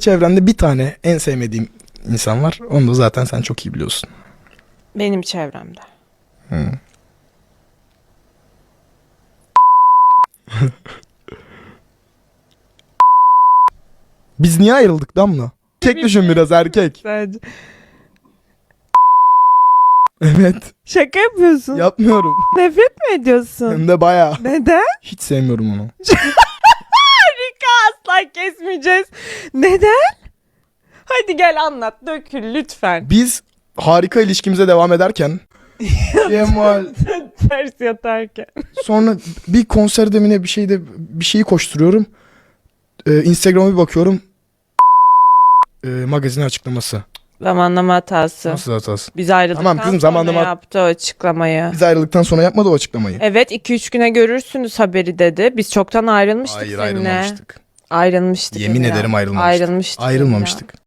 Çevrende bir tane en sevmediğim insan var. Onu da zaten sen çok iyi biliyorsun. Benim çevremde. Hı. Biz niye ayrıldık Damla? Erkek düşün biraz erkek. Sadece. Evet Şaka yapıyorsun. yapmıyorum. Nefret mi ediyorsun? Hem de baya. Neden? Hiç sevmiyorum onu. Asla kesmeyeceğiz. Neden? Hadi gel anlat dökül lütfen. Biz harika ilişkimize devam ederken Cemal Ters yatarken. sonra bir konser demine bir şeyde bir şeyi koşturuyorum. Ee, Instagram'a bir bakıyorum. Ee, magazin açıklaması. Zamanlama hatası. Nasıl hatası? Biz ayrıldıktan Tamam kızım, sonra zamanlama- yaptı o açıklamayı. Biz ayrıldıktan sonra yapmadı o açıklamayı. Evet 2-3 güne görürsünüz haberi dedi. Biz çoktan ayrılmıştık Hayır seninle. ayrılmamıştık. Ayrılmıştık. Yemin ederim ayrılmamıştık. Ayrılmıştık. Ayrılmamıştık.